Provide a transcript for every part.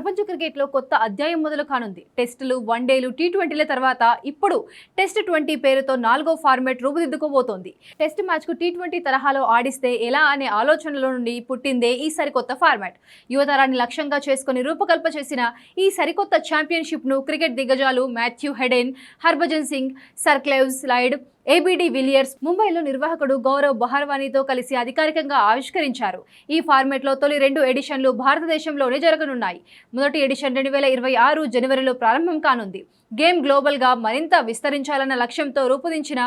ప్రపంచ క్రికెట్లో కొత్త అధ్యాయం మొదలు కానుంది. టెస్టులు వన్డేలు టీ ట్వంటీల తర్వాత ఇప్పుడు టెస్ట్ ట్వంటీ పేరుతో నాలుగో ఫార్మాట్ రూపుదిద్దుకోబోతోంది. టెస్ట్ మ్యాచ్కు టీ ట్వంటీ తరహాలో ఆడిస్తే ఎలా అనే ఆలోచనలో నుండి పుట్టిందే ఈ సరికొత్త ఫార్మాట్. యువతరాన్ని లక్ష్యంగా చేసుకుని రూపకల్ప చేసిన ఈ సరికొత్త ఛాంపియన్షిప్ను క్రికెట్ దిగ్గజాలు Matthew Hayden Harbhajan Singh sir Clive Lloyd AB de Villiers ముంబైలో నిర్వాహకుడు గౌరవ్ బహార్వానీతో కలిసి అధికారికంగా ఆవిష్కరించారు. ఈ ఫార్మాట్లో తొలి రెండు ఎడిషన్లు భారతదేశంలోనే జరగనున్నాయి. మొదటి ఎడిషన్ రెండు వేల ఇరవై ఆరు జనవరిలో ప్రారంభం కానుంది. గేమ్ గ్లోబల్గా మరింత విస్తరించాలన్న లక్ష్యంతో రూపొందించిన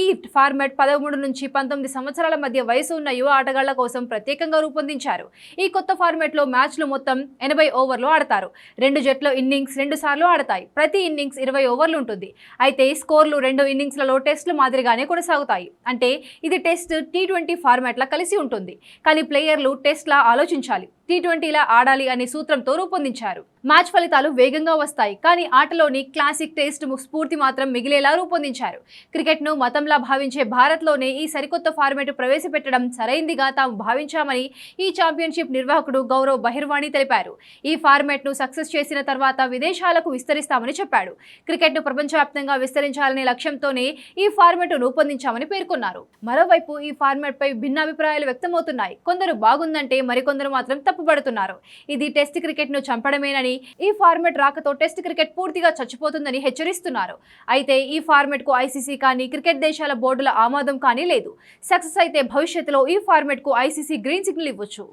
ఈ ఫార్మాట్ పదమూడు నుంచి పంతొమ్మిది సంవత్సరాల మధ్య వయసు ఉన్న యువ ఆటగాళ్ళ కోసం ప్రత్యేకంగా రూపొందించారు. ఈ కొత్త ఫార్మాట్లో మ్యాచ్లు మొత్తం ఎనభై ఓవర్లు ఆడతారు. రెండు జట్లు ఇన్నింగ్స్ రెండు సార్లు ఆడతాయి. ప్రతి ఇన్నింగ్స్ ఇరవై ఓవర్లు ఉంటుంది. అయితే స్కోర్లు రెండు ఇన్నింగ్స్లలో టెస్టులు మాదిరిగానే కొనసాగుతాయి. అంటే ఇది టెస్ట్ టీ ట్వంటీ ఫార్మాట్లా కలిసి ఉంటుంది. కానీ ప్లేయర్లు టెస్ట్లా ఆలోచించాలి. టీ ట్వంటీలా ఆడాలి అనే సూత్రంతో రూపొందించారు. మ్యాచ్ ఫలితాలు వేగంగా వస్తాయి కానీ ఆటలోని క్లాసిక్ టేస్ట్ స్ఫూర్తి మాత్రం మిగిలేలా రూపొందించారు. క్రికెట్ను మతంలా భావించే భారత్లోనే ఈ సరికొత్త ఫార్మేట్ ప్రవేశపెట్టడం సరైందిగా తాము భావించామని ఈ ఛాంపియన్షిప్ నిర్వాహకుడు గౌరవ్ బహిర్వాణి తెలిపారు. ఈ ఫార్మాట్ను సక్సెస్ చేసిన తర్వాత విదేశాలకు విస్తరిస్తామని చెప్పాడు. క్రికెట్ను ప్రపంచవ్యాప్తంగా విస్తరించాలనే లక్ష్యంతోనే ఈ ఫార్మేట్ రూపొందించామని పేర్కొన్నారు. మరోవైపు ఈ ఫార్మాట్ పై భిన్నాభిప్రాయాలు వ్యక్తమవుతున్నాయి. కొందరు బాగుందంటే మరికొందరు మాత్రం తప్పుపడుతున్నారు ఇది టెస్ట్ క్రికెట్ను చంపడమేనని ఈ ఫార్మెట్ రాకతో టెస్ట్ క్రికెట్ పూర్తిగా చచ్చిపోతుందని హెచ్చరిస్తున్నారు. అయితే ఈ ఫార్మెట్కు ఐసీసీ కానీ క్రికెట్ దేశాల బోర్డుల ఆమోదం కానీ లేదు. సక్సెస్ అయితే భవిష్యత్తులో ఈ ఫార్మెట్కు ఐసీసీ గ్రీన్ సిగ్నల్ ఇవ్వచ్చు.